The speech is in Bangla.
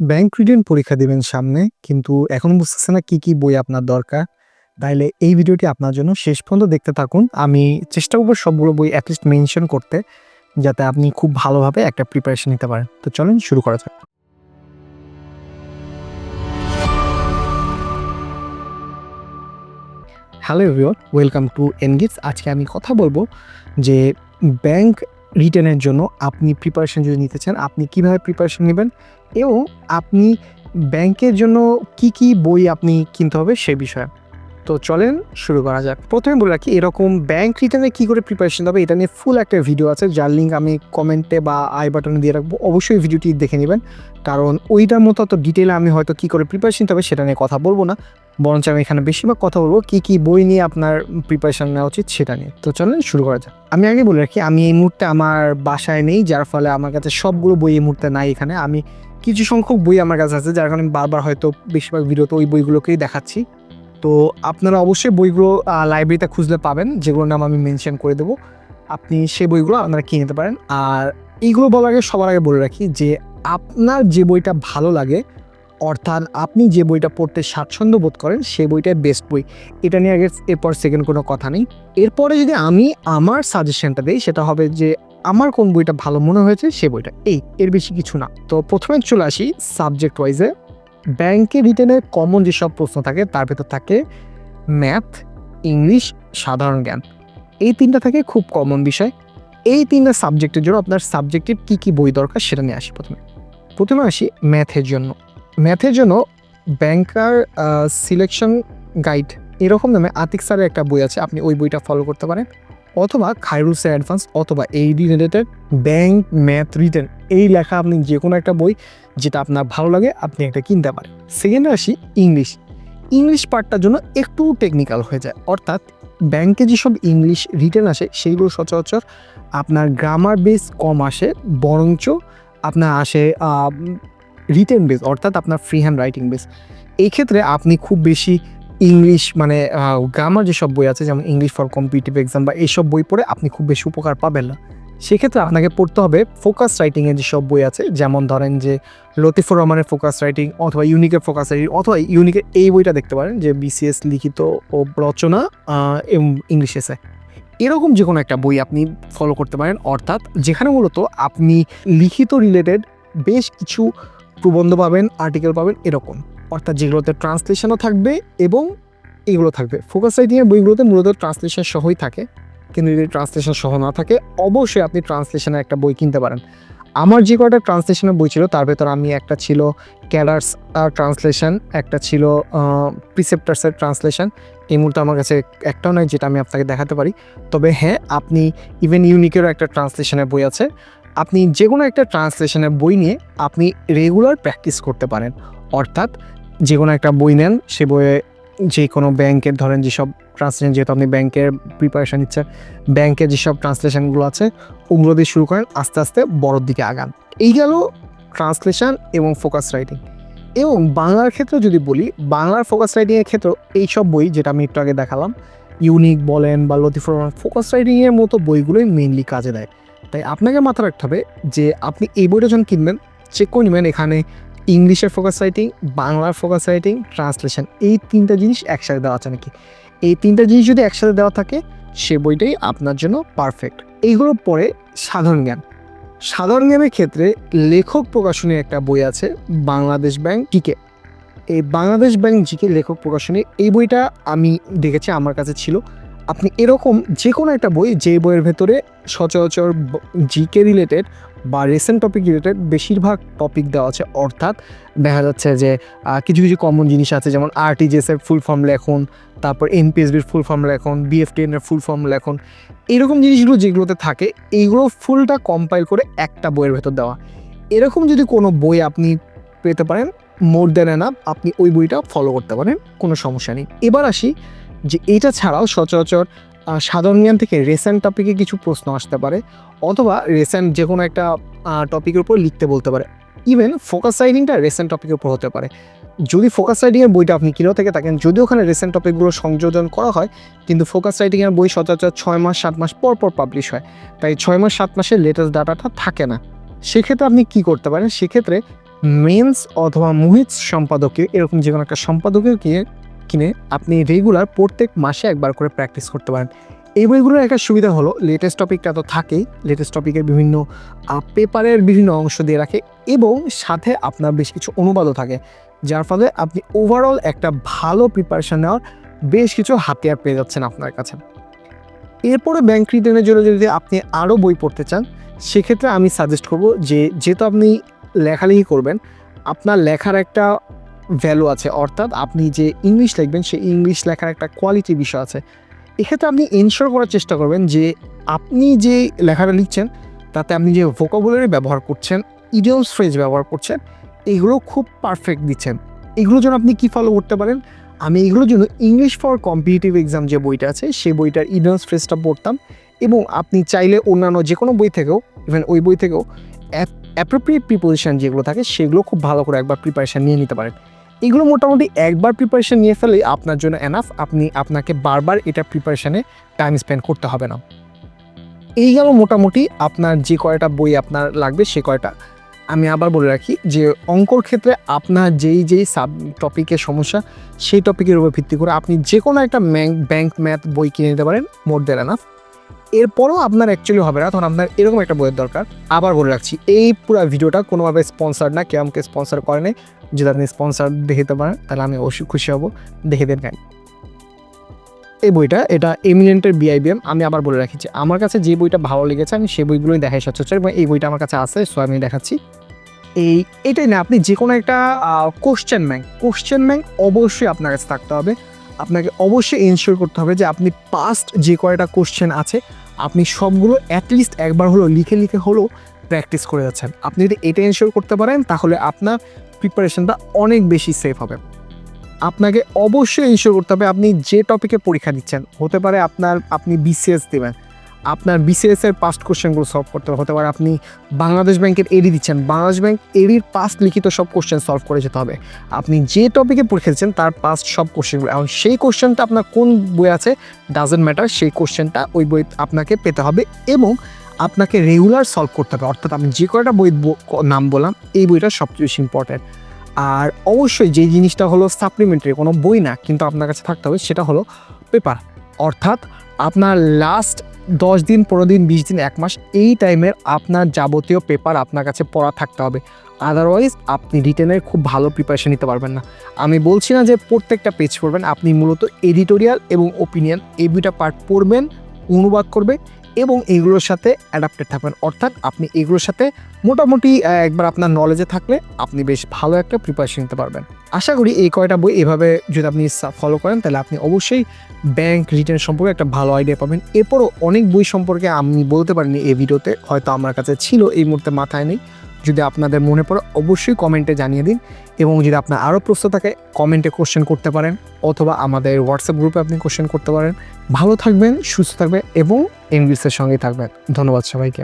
ব্যাংক রিটেন পরীক্ষা দিবেন সামনে, কিন্তু এখন বুঝতেছে না কি কি বই আপনার দরকার। তাইলে এই ভিডিওটি আপনার জন্য শেষ পর্যন্ত দেখতে থাকুন। আমি চেষ্টা করব সবগুলো বই অ্যাটলিস্ট মেনশন করতে, যাতে আপনি খুব ভালোভাবে একটা প্রিপারেশন নিতে পারেন। তো চলেন শুরু করা যাক। হ্যালো এভরিওয়ান ওয়েলকাম টু এনগেটস আজকে আমি কথা বলব যে ব্যাংক রিটেনের জন্য আপনি প্রিপারেশন যদি নিতে চান, আপনি কীভাবে প্রিপারেশন নেবেন এবং আপনি ব্যাংকের জন্য কি কি বই আপনি কিনতে হবে সে বিষয়ে। তো চলেন শুরু করা যাক। প্রথমে বলে রাখি, এরকম ব্যাংক রিটার্নে কী করে প্রিপারেশন হবে এটা নিয়ে ফুল একটা ভিডিও আছে, যার লিঙ্ক আমি কমেন্টে বা আই বাটনে দিয়ে রাখব। অবশ্যই ভিডিওটি দেখে নেবেন, কারণ ওইটার মতো অত ডিটেলে আমি হয়তো কী করে প্রিপারেশন হবে সেটা নিয়ে কথা বলব না। বরঞ্চ আমি এখানে বেশিরভাগ কথা বলব, কী কী বই নিয়ে আপনার প্রিপারেশন নেওয়া উচিত সেটা নিয়ে। তো চলেন শুরু করা যাক। আমি আগে বলে রাখি, আমি এই মুহূর্তে আমার বাসায় নেই, যার ফলে আমার কাছে সবগুলো বই এই মুহূর্তে নাই এখানে। আমি কিছু সংখ্যক বই আমার কাছে আছে, যার কারণে আমি বারবার হয়তো বেশিরভাগ ভিডিওতে ওই বইগুলোকেই দেখাচ্ছি। তো আপনারা অবশ্যই বইগুলো লাইব্রেরিতে খুঁজলে পাবেন, যেগুলোর নাম আমি মেনশন করে দেবো। আপনি সেই বইগুলো আপনারা কিনে নিতে পারেন। আর এইগুলো বলার আগে, সবার আগে বলে রাখি যে, আপনার যে বইটা ভালো লাগে, অর্থাৎ আপনি যে বইটা পড়তে স্বাচ্ছন্দ্য বোধ করেন, সে বইটাই বেস্ট বই। এটা নিয়ে আগে, এরপর সেকেন্ড কোনো কথা নেই। এরপরে যদি আমি আমার সাজেশনটা দিই, সেটা হবে যে, আমার কোন বইটা ভালো মনে হয়েছে, সে বইটা। এই, এর বেশি কিছু না। তো প্রথমে চলে আসি সাবজেক্ট ওয়াইজে ব্যাংকে রিটেনের কমন যেসব প্রশ্ন থাকে, তার ভেতর থাকে ম্যাথ ইংলিশ সাধারণ জ্ঞান। এই তিনটা থাকে খুব কমন বিষয়। এই তিনটা সাবজেক্টের জন্য আপনার সাবজেক্টের কী কী বই দরকার সেটা নিয়ে আসি প্রথমে। প্রথমে আসি ম্যাথের জন্য। ম্যাথের জন্য ব্যাংকার সিলেকশন গাইড এরকম নামে আতিক স্যারের একটা বই আছে, আপনি ওই বইটা ফলো করতে পারেন। অথবা খাইরুসের অ্যাডভান্স অথবা এই রিলেটেড ব্যাংক ম্যাথ রিটার্ন এই লেখা আপনি যে কোনো একটা বই যেটা আপনার ভালো লাগে, আপনি একটা কিনতে পারেন। সেকেন্ডে আসি ইংলিশ ইংলিশ পার্টটার জন্য একটু টেকনিক্যাল হয়ে যায়। অর্থাৎ ব্যাংকে যেসব ইংলিশ রিটার্ন আসে, সেইগুলো সচরাচর আপনার গ্রামার বেস কম আসে, বরঞ্চ আপনার আসে রিটার্ন বেস অর্থাৎ আপনার ফ্রি হ্যান্ড রাইটিং বেস এই ক্ষেত্রে আপনি খুব বেশি ইংলিশ মানে গ্রামার যেসব বই আছে, যেমন ইংলিশ ফর কম্পিটিভ এক্সাম বা এইসব বই পড়ে আপনি খুব বেশি উপকার পাবেন না। সেক্ষেত্রে আপনাকে পড়তে হবে ফোকাস রাইটিংয়ের যেসব বই আছে, যেমন ধরেন যে লতিফুর রহমানের ফোকাস রাইটিং অথবা ইউনিকের ফোকাস রাইটিং অথবা ইউনিকের এই বইটা দেখতে পারেন, যে বিসিএস লিখিত ও রচনা ইংলিশ এসে এরকম যে কোনো একটা বই আপনি ফলো করতে পারেন, অর্থাৎ যেখানে মূলত আপনি লিখিত রিলেটেড বেশ কিছু প্রবন্ধ পাবেন আর্টিকেল পাবেন, এরকম। অর্থাৎ যেগুলোতে ট্রান্সলেশনও থাকবে এবং এগুলো থাকবে। ফোকাস রাইটিংয়ের বইগুলোতে মূলত ট্রান্সলেশন সহই থাকে। কিন্তু যদি ট্রান্সলেশন সহ না থাকে, অবশ্যই আপনি ট্রান্সলেশনের একটা বই কিনতে পারেন। আমার যে কটা ট্রান্সলেশনের বই ছিল, তার ভেতর আমি একটা ছিল ক্যালার্স ট্রান্সলেশন একটা ছিল প্রিসেপ্টার্সের ট্রান্সলেশন এই মুহূর্তে আমার কাছে একটাও নয় যেটা আমি আপনাকে দেখাতে পারি। তবে হ্যাঁ আপনি ইভেন ইউনিকেরও একটা ট্রান্সলেশনের বই আছে। আপনি যে কোনো একটা ট্রান্সলেশনের বই নিয়ে আপনি রেগুলার প্র্যাকটিস করতে পারেন। অর্থাৎ যে কোনো একটা বই নেন, সে বইয়ে যে কোনো ব্যাংকের, ধরেন যেসব ট্রান্সলেশন যেহেতু আপনি ব্যাংকের প্রিপারেশান নিচ্ছেন, ব্যাংকের যেসব ট্রান্সলেশনগুলো আছে, ওগুলো দিয়ে শুরু করেন, আস্তে আস্তে বড়োর দিকে আগান। এই গেল ট্রান্সলেশন এবং ফোকাস রাইটিং এবং বাংলার ক্ষেত্রে যদি বলি, বাংলার ফোকাস রাইটিংয়ের ক্ষেত্রে এইসব বই যেটা আমি একটু আগে দেখালাম ইউনিক বলেন বা লতিফুর রহমান ফোকাস রাইটিংয়ের মতো বইগুলোই মেইনলি কাজে দেয়। তাই আপনাকে মাথা রাখতে হবে যে, আপনি এই বইটা যখন কিনবেন চেক করে নেবেন এখানে ইংলিশের ফোকাস রাইটিং বাংলার ফোকাস রাইটিং ট্রান্সলেশন এই তিনটা জিনিস একসাথে দেওয়া আছে নাকি? এই তিনটা জিনিস যদি একসাথে দেওয়া থাকে, সে বইটাই আপনার জন্য পারফেক্ট এইগুলো পরে সাধারণ জ্ঞান। সাধারণ জ্ঞানের ক্ষেত্রে লেখক প্রকাশনীর একটা বই আছে, বাংলাদেশ ব্যাংক জিকে। এই বাংলাদেশ ব্যাংক জিকে লেখক প্রকাশনী, এই বইটা আমি দেখেছি, আমার কাছে ছিল। আপনি এরকম যে কোনো একটা বই, যে বইয়ের ভেতরে সচরাচর জিকে রিলেটেড বা রিসেন্ট টপিক রিলেটেড বেশিরভাগ টপিক দেওয়া আছে, অর্থাৎ দেখা যাচ্ছে যে কিছু কিছু কমন জিনিস আছে, যেমন আরটিজিএসের ফুল ফর্ম লেখন, তারপর এনপিএসবির ফুল ফর্ম লেখন বিএফটিএন এর ফুল ফর্ম লেখন, এরকম জিনিসগুলো যেগুলোতে থাকে, এইগুলো ফুলটা কম্পাইল করে একটা বইয়ের ভেতর দেওয়া। এরকম যদি কোনো বই আপনি পেতে পারেন মোর দেন এনাফ আপনি ওই বইটা ফলো করতে পারেন, কোনো সমস্যা নেই। এবার আসি যে, এইটা ছাড়াও সচরাচর সাধারণ জ্ঞান থেকে রেসেন্ট টপিকে কিছু প্রশ্ন আসতে পারে, অথবা রেসেন্ট যে কোনো একটা টপিকের উপর লিখতে বলতে পারে। ইভেন ফোকাস রাইডিংটা রেসেন্ট টপিকের উপর হতে পারে। যদি ফোকাস রাইডিংয়ের বইটা আপনি কিনেও থেকে থাকেন, যদি ওখানে রেসেন্ট টপিকগুলো সংযোজন করা হয়, কিন্তু ফোকাস রাইটিংয়ের বই সচরাচর ছয় মাস, সাত মাস পর পর পাবলিশ হয়। তাই ছয় মাস, সাত মাসের লেটেস্ট ডাটাটা থাকে না। সেক্ষেত্রে আপনি কি করতে পারেন? সেক্ষেত্রে মেন্স অথবা মুহিত সম্পাদকীয়, এরকম যে কোনো একটা সম্পাদকীয় কিনে কিনে আপনি রেগুলার প্রত্যেক মাসে একবার করে প্র্যাকটিস করতে পারেন। এই বইগুলোর একটা সুবিধা হলো লেটেস্ট টপিকটা তো থাকেই লেটেস্ট টপিকের বিভিন্ন পেপারের বিভিন্ন অংশ দিয়ে রাখে এবং সাথে আপনার বেশ কিছু অনুবাদও থাকে। যার ফলে আপনি ওভারঅল একটা ভালো প্রিপারেশান নেওয়ার বেশ কিছু হাতিয়ার পেয়ে যাচ্ছেন আপনার কাছে। এরপরে ব্যাংক রিটার্নের জন্য যদি আপনি আরও বই পড়তে চান, সেক্ষেত্রে আমি সাজেস্ট করব যে, যেহেতু আপনি লেখালেখি করবেন, আপনার লেখার একটা ভ্যালু আছে, অর্থাৎ আপনি যে ইংলিশ লিখবেন, সেই ইংলিশ লেখার একটা কোয়ালিটি বিষয় আছে। এক্ষেত্রে আপনি এনশোর করার চেষ্টা করবেন যে আপনি যে লেখাটা লিখছেন, তাতে আপনি যে ভোকাবুলারি ব্যবহার করছেন ইডিয়মস ফ্রেজ ব্যবহার করছেন, এগুলো খুব পারফেক্ট দিচ্ছেন। এগুলোর জন্য আপনি কি ফলো করতে পারেন? আমি এগুলোর জন্য ইংলিশ ফর কম্পিটিটিভ এক্সাম যে বইটা আছে, সেই বইটার ইডিয়মস ফ্রেজটা পড়তাম এবং আপনি চাইলে অন্যান্য যে কোনো বই থেকেও ইভেন ওই বই থেকেও অ্যাপ্রোপ্রিয়েট প্রিপোজিশন যেগুলো থাকে, সেগুলো খুব ভালো করে একবার প্রিপারেশান নিয়ে নিতে পারেন। এগুলো মোটামুটি একবার প্রিপারেশান নিয়ে ফেলে আপনার জন্য এনাফ আপনি আপনাকে বারবার এটা প্রিপারেশানে টাইম স্পেন্ড করতে হবে না। এই গেল মোটামুটি আপনার যে কয়টা বই আপনার লাগবে সে কয়টা। আমি আবার বলে রাখি যে অঙ্কর ক্ষেত্রে আপনার যেই যেই সাব টপিকের সমস্যা, সেই টপিকের উপর ভিত্তি করে আপনি যে কোনো একটা ব্যাংক ম্যাথ বই কিনে নিতে পারেন মোর দেন এনাফ এরপরও আপনার অ্যাকচুয়ালি হবে না, তখন আপনার এরকম একটা বইয়ের দরকার। আবার বলে রাখছি, এই পুরো ভিডিওটা কোনোভাবে স্পন্সার না, কেউ আমাকে স্পন্সার করেনি যদি আপনি স্পন্সার দেখে দিতে পারেন, তাহলে আমি অবশ্যই খুশি হব। দেখে দেন গাই এই বইটা, এটা এমিনেন্টের বিআইবিএম আমি আবার বলে রাখি যে আমার কাছে যে বইটা ভালো লেগেছে, আমি সেই বইগুলোই দেখাই সচরাচর এবং এই বইটা আমার কাছে আছে সো আমি দেখাচ্ছি। এই, এটাই না, আপনি যে কোনো একটা কোশ্চেন ব্যাংক কোশ্চেন ব্যাংক অবশ্যই আপনার কাছে থাকতে হবে। আপনাকে অবশ্যই এনশিওর করতে হবে যে আপনি পাস্ট যে কয়টা কোশ্চেন আছে, আপনি সবগুলো অ্যাটলিস্ট একবার হলো লিখে লিখে হলেও প্র্যাকটিস করে যাচ্ছেন। আপনি যদি এটা এনশিওর করতে পারেন, তাহলে আপনার প্রিপারেশনটা অনেক বেশি সেফ হবে। আপনাকে অবশ্যই এনশিওর করতে হবে আপনি যে টপিকে পরীক্ষা দিচ্ছেন, হতে পারে আপনার, আপনি বিসিএস দেবেন, আপনার বিসিএস এর পাস্ট কোশ্চেনগুলো সলভ করতে হবে, হতে পারে আপনি বাংলাদেশ ব্যাংকের এডি দিচ্ছেন, বাংলাদেশ ব্যাংক এডির পাস্ট লিখিত সব কোশ্চেন সলভ করে যেতে হবে। আপনি যে টপিকে পরীক্ষা দিচ্ছেন, তার পাস্ট সব কোশ্চেনগুলো এখন সেই কোশ্চেনটা আপনার কোন বই আছে ডাজেন্ট ম্যাটার সেই কোশ্চেনটা ওই বই আপনাকে পেতে হবে, এবং আপনাকে রেগুলার সলভ করতে হবে। অর্থাৎ আমি যে কয়টা বই নাম বললাম, এই বইটা সবচেয়ে বেশি ইম্পর্ট্যান্ট আর অবশ্যই যে জিনিসটা হলো সাপ্লিমেন্টারি কোনো বই না, কিন্তু আপনার কাছে থাকতে হবে সেটা হলো পেপার অর্থাৎ আপনার লাস্ট দশ দিন, পনেরো দিন, বিশ দিন, এক মাস এই টাইমের আপনার যাবতীয় পেপার আপনার কাছে পড়া থাকতে হবে। আদারওয়াইজ আপনি রিটেনের খুব ভালো প্রিপারেশন নিতে পারবেন না। আমি বলছি না যে প্রত্যেকটা পেজ পড়বেন, আপনি মূলত এডিটোরিয়াল এবং ওপিনিয়ন এই দুইটা পার্ট পড়বেন, অনুবাদ করবে এবং এগুলোর সাথে অ্যাডাপ্টেড থাকবেন। অর্থাৎ আপনি এগুলোর সাথে মোটামুটি একবার আপনার নলেজে থাকলে আপনি বেশ ভালো একটা প্রিপারেশন নিতে পারবেন। আশা করি এই কয়টা বই এভাবে যদি আপনি ফলো করেন, তাহলে আপনি অবশ্যই ব্যাংক রিটার্ন সম্পর্কে একটা ভালো আইডিয়া পাবেন। এরপরও অনেক বই সম্পর্কে আমি বলতে পারিনি এই ভিডিওতে, হয়তো আমার কাছে ছিল, এই মুহূর্তে মাথায় নেই। যদি আপনাদের মনে পড়ে, অবশ্যই কমেন্টে জানিয়ে দিন এবং যদি আপনার আরও প্রশ্ন থাকে কমেন্টে কোশ্চেন করতে পারেন অথবা আমাদের হোয়াটসঅ্যাপ গ্রুপে আপনি কোশ্চেন করতে পারেন। ভালো থাকবেন, সুস্থ থাকবেন এবং ইংলিশের সঙ্গেই থাকবেন। ধন্যবাদ সবাইকে।